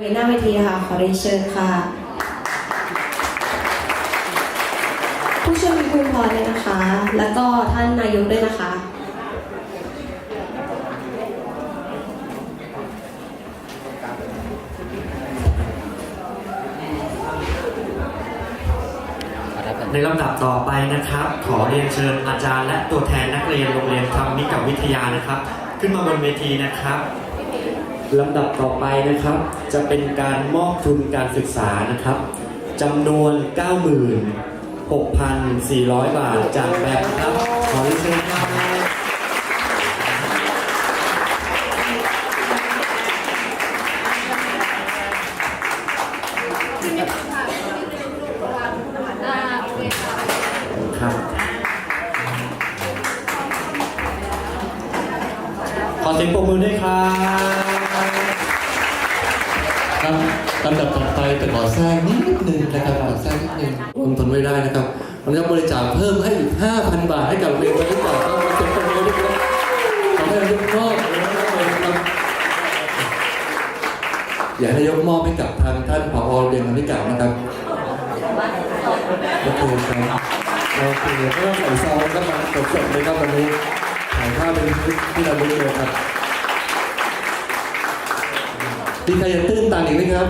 หน้าเวทีค่ะ ขอเรียนเชิญค่ะ ผู้ช่วยวิบูลย์พรเลยนะคะ แล้วก็ท่านนายกด้วยนะคะ ในลำดับต่อไปนะครับ ขอเรียนเชิญอาจารย์และตัวแทนนักเรียนโรงเรียนธรรมิกวิทยานะครับ ขึ้นมาบนเวทีนะครับ ลำดับต่อไปนะครับ จะเป็นการมอบทุนการศึกษานะครับจำนวน 96,400 บาทจากแบงค์ครับขอเรียนเชิญครับครับขอเสียงปรบมือด้วยครับ ครับลำดับต่อไปแต่ขอแทรกนิดนึงนะครับขอแทรกนิดนึงลงทุนไม่ได้นะครับผมจะบริจาคเพิ่มให้อีก 5,000 บาทให้กับเรียนบริจาคก็มาเป็นคนเดียวด้วยครับขอให้ยกมอบนอยากให้นายกมอบให้กับทางท่านผอเรียนคณิกานะครับโอเคครับโอเคก็ต้องใส่ซองก็มาสดๆเลยครับวันนี้ถ่ายภาพเป็นที่เราดูเลยครับ มีใครจะตื้นตันอีกไหมครับ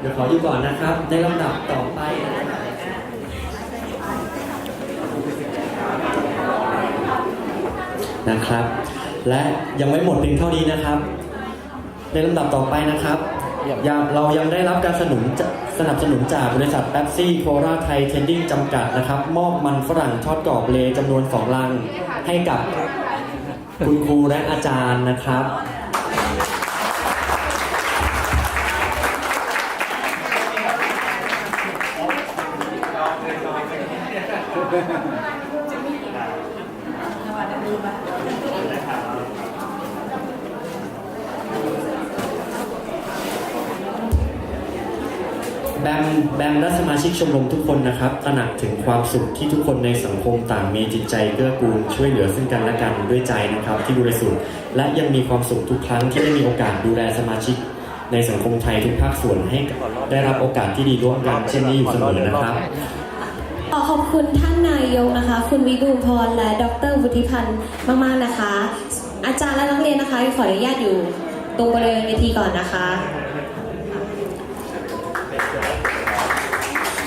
เดี๋ยวขออยู่ก่อนนะครับ ในลำดับต่อไปนะครับ และยังไม่หมดเพียงเท่านี้นะครับ ในลำดับต่อไปนะครับยังเรายังได้รับการสนับสนุนจะสนับสนุนจากบริษัทแป๊บซี่โคราไทยเทนดิ้งจำกัดนะครับ มอบมันฝรั่งทอดกรอบเลจำนวนสองลังให้กับคุณครูและอาจารย์นะครับ แบมแบมและสมาชิกชมรมทุกคนนะครับ ตระหนักถึงความสุขที่ทุกคนในสังคมต่างมีจิตใจเกื้อกูลช่วยเหลือซึ่งกันและกันด้วยใจนะครับ ที่บริสุทธิ์และยังมีความสุขทุกครั้งที่ได้มีโอกาสดูแลสมาชิก ในสังคมไทยทุกภาคส่วนให้ได้รับโอกาสที่ดีร่วมกันเช่นนี้อยู่เสมอนะครับ ขอขอบคุณท่านนายกนะคะ คุณวิบูลพรและดรวุฒิพันธ์มากๆนะคะ อาจารย์และนักเรียนนะคะขออนุญาตอยู่ตรงบริเวณเวทีก่อนนะคะ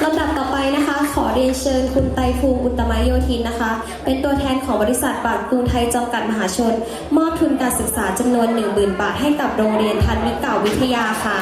ลำดับต่อไปนะคะ ขอเรียนเชิญคุณไตภูมิอุตตมยโยธินนะคะ เป็นตัวแทนของบริษัทบาทกรุงไทยจำกัดมหาชน มอบทุนการศึกษาจำนวน 10,000 บาทให้กับโรงเรียนทันมิเก่าวิทยาค่ะ